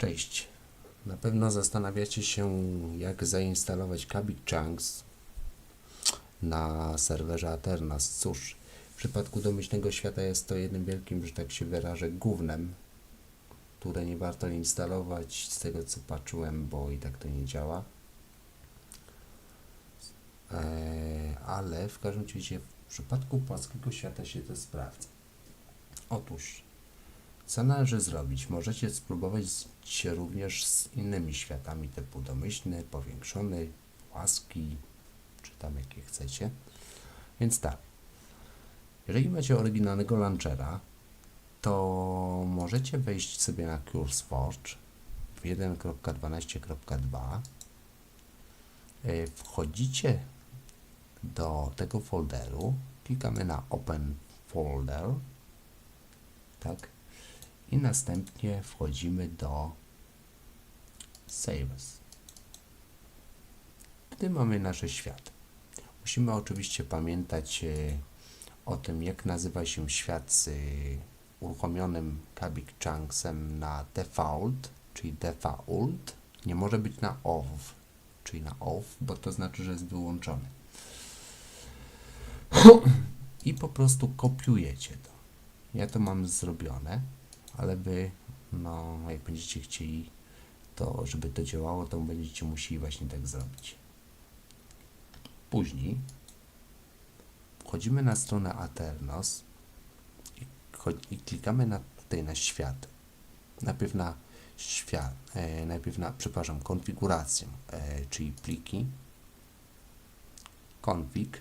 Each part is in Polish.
Cześć. Na pewno zastanawiacie się, jak zainstalować Kabik Chunks na serwerze Aternas. Cóż, w przypadku domyślnego świata jest to jednym wielkim, że tak się wyrażę, gównem, które nie warto instalować z tego co patrzyłem, bo i tak to nie działa. Eee, ale w każdym razie w przypadku płaskiego świata się to sprawdza. Otóż co należy zrobić? Możecie spróbować się również z innymi światami typu domyślny, powiększony, płaski, czy tam jakie chcecie. Więc tak, jeżeli macie oryginalnego launchera, to możecie wejść sobie na CurseForge w 1.12.2 E, Wchodzicie do tego folderu, klikamy na Open Folder, tak, i następnie wchodzimy do Saves. Wtedy mamy nasze światy. Musimy oczywiście pamiętać e, o tym, jak nazywa się świat z e, uruchomionym Kabik Chunksem na default, czyli default. Nie może być na off, czyli na off, bo to znaczy, że jest wyłączony. I po prostu kopiujecie to. Ja to mam zrobione, ale wy, no, jak będziecie chcieli, to żeby to działało, to będziecie musieli właśnie tak zrobić. Później wchodzimy na stronę Aternos i, i klikamy na, tutaj na świat. Najpierw na świat, e, najpierw na, przepraszam, konfigurację, e, czyli pliki, config,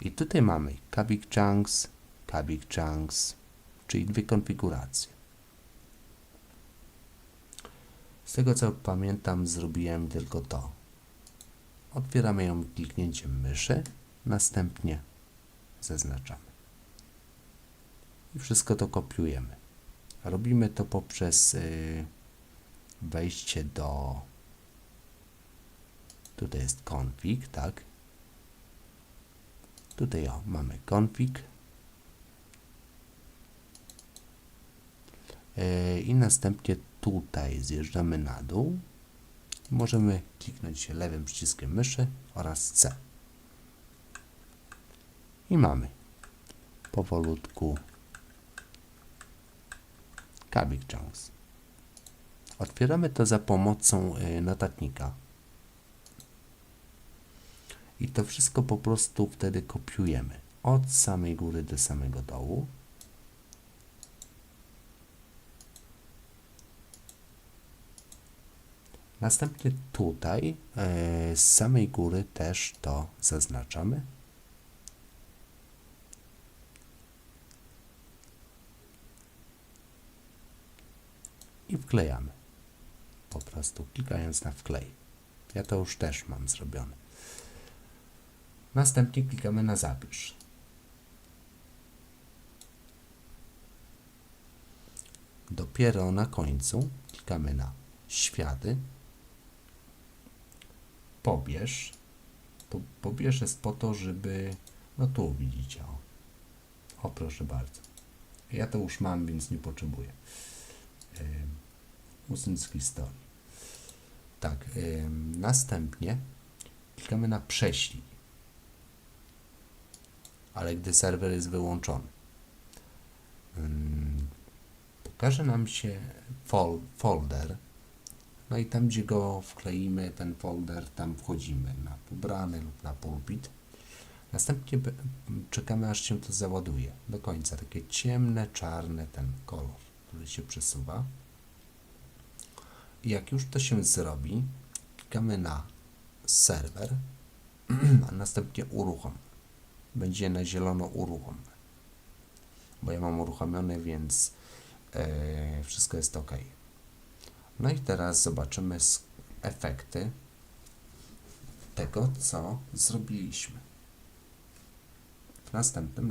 i tutaj mamy Kabik Chunks, Kabik Chunks, czyli dwie konfiguracje. Z tego co pamiętam, zrobiłem tylko to. Otwieramy ją kliknięciem myszy, następnie zaznaczamy. I wszystko to kopiujemy. Robimy to poprzez y, wejście do. Tutaj jest config, tak? Tutaj o, mamy config i następnie tutaj zjeżdżamy na dół. Możemy kliknąć lewym przyciskiem myszy oraz C. I mamy powolutku Kabik Chunks. Otwieramy to za pomocą yy, notatnika. I to wszystko po prostu wtedy kopiujemy od samej góry do samego dołu. Następnie tutaj e, z samej góry też to zaznaczamy. I wklejamy. Po prostu klikając na wklej. Ja to już też mam zrobione. Następnie klikamy na zapisz. Dopiero na końcu klikamy na światy. Pobierz. Po, pobierz jest po to, żeby. No tu widzicie. O, o proszę bardzo. Ja to już mam, więc nie potrzebuję. Ym, Usuń historii. Tak. ym, następnie klikamy na prześlij ale gdy serwer jest wyłączony. Ym, Pokaże nam się fol folder. No i tam, gdzie go wkleimy, ten folder, tam wchodzimy na pobrany lub na pulpit. Następnie czekamy, aż się to załaduje do końca. Takie ciemne, czarne, ten kolor, który się przesuwa. I jak już to się zrobi, klikamy na serwer, a następnie uruchom będzie na zielono uruchom. Bo ja mam uruchomiony, więc e, wszystko jest ok. No i teraz zobaczymy efekty tego, co zrobiliśmy. W następnym